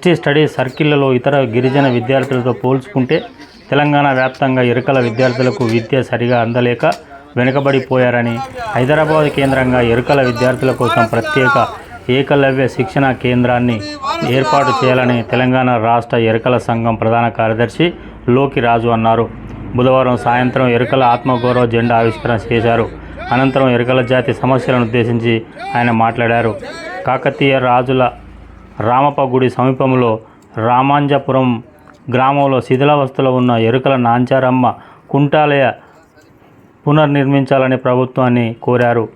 ST study సర్కిళ్ళలో ఇతర గిరిజన విద్యార్థులతో పోల్చుకుంటే తెలంగాణ వ్యాప్తంగా ఎరుకల విద్యార్థులకు విద్య సరిగా అందలేక వెనుకబడిపోయారని హైదరాబాద్ కేంద్రంగా ఎరుకల విద్యార్థుల కోసం ప్రత్యేక ఏకలవ్య శిక్షణ కేంద్రాన్ని ఏర్పాటు చేయాలని తెలంగాణ రాష్ట్ర ఎరుకల సంఘం ప్రధాన కార్యదర్శి లోకి రాజు అన్నారు. బుధవారం సాయంత్రం ఎరుకల ఆత్మగౌరవ జెండా ఆవిష్కరణ చేశారు. అనంతరం ఎరుకల జాతి సమస్యలను ఉద్దేశించి ఆయన మాట్లాడారు. కాకతీయ రాజుల రామప్ప గుడి సమీపంలో రామాంజపురం గ్రామంలో శిథిలావస్థలో ఉన్న ఎరుకల నాంచారమ్మ కుంటాలయ పునర్నిర్మించాలని ప్రభుత్వాన్ని కోరారు.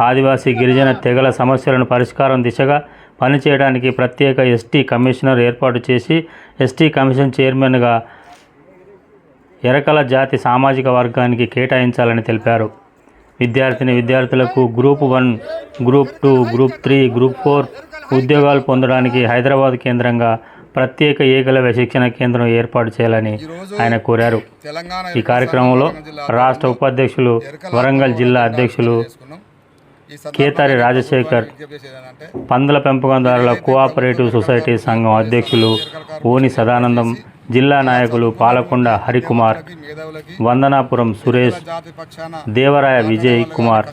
ఆదివాసీ గిరిజన తెగల సమస్యలను పరిష్కారం దిశగా పనిచేయడానికి ప్రత్యేక ఎస్టీ కమిషనర్ ఏర్పాటు చేసి ఎస్టీ కమిషన్ చైర్మన్గా ఎరకల జాతి సామాజిక వర్గానికి కేటాయించాలని తెలిపారు. విద్యార్థిని విద్యార్థులకు group one group two group three group four ఉద్యోగాలు పొందడానికి హైదరాబాద్ కేంద్రంగా ప్రత్యేక ఏకలవ్య శిక్షణ కేంద్రం ఏర్పాటు చేయాలని ఆయన కోరారు. ఈ కార్యక్రమంలో రాష్ట్ర ఉపాధ్యక్షులు వరంగల్ జిల్లా అధ్యక్షులు కేతారి రాజశేఖర్ పందుల పెంపకందారుల కోఆపరేటివ్ సొసైటీ సంఘం అధ్యక్షులు ఓని సదానందం జిల్లా నాయకులు పాలకొండ హరికుమార్ వందనాపురం సురేష్ దేవరాయ విజయ్ కుమార్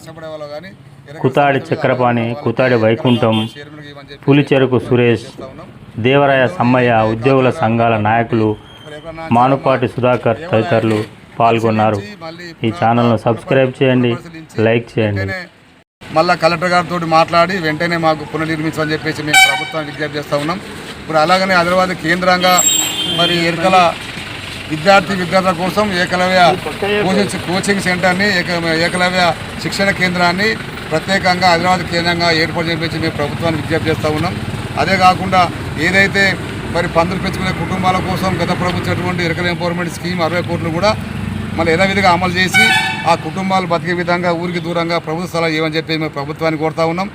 కుతాడి చక్రపాణి కుతాడి వైకుంఠం పులిచెరుకు సురేష్ దేవరాయ సమ్మయ్య ఉద్యోగుల సంఘాల నాయకులు మానుపాటి సుధాకర్ తదితరులు పాల్గొన్నారు. ఈ ఛానల్ను సబ్స్క్రైబ్ చేయండి లైక్ చేయండి. మళ్ళా కలెక్టర్ గారితో మాట్లాడి వెంటనే మాకు పునర్నిర్మించమని చెప్పేసి మేము ప్రభుత్వాన్ని విజ్ఞప్తి చేస్తూ ఉన్నాం. ఇప్పుడు అలాగనే హైదరాబాద్ కేంద్రంగా మరి ఎరుకల విద్యార్థి విద్యార్థుల కోసం ఏకలవ్య కోచింగ్ కోచింగ్ సెంటర్ని ఏక ఏకలవ్య శిక్షణ కేంద్రాన్ని ప్రత్యేకంగా హైదరాబాద్ కేంద్రంగా ఏర్పాటు చేపించి మేము ప్రభుత్వాన్ని విజ్ఞప్తి చేస్తూ ఉన్నాం. అదే కాకుండా ఏదైతే మరి పందులు పెంచుకునే కుటుంబాల కోసం గత ప్రభుత్వం ఎరుకల ఎంపవర్మెంట్ స్కీమ్ అరవై కోట్లు కూడా మళ్ళీ యథావిధిగా అమలు చేసి ఆ కుటుంబాలు బతికే విధంగా ఊరికి దూరంగా ప్రభుత్వ స్థలాలు ఇవ్వని చెప్పి మేము ప్రభుత్వాన్ని కోరుతా ఉన్నాం.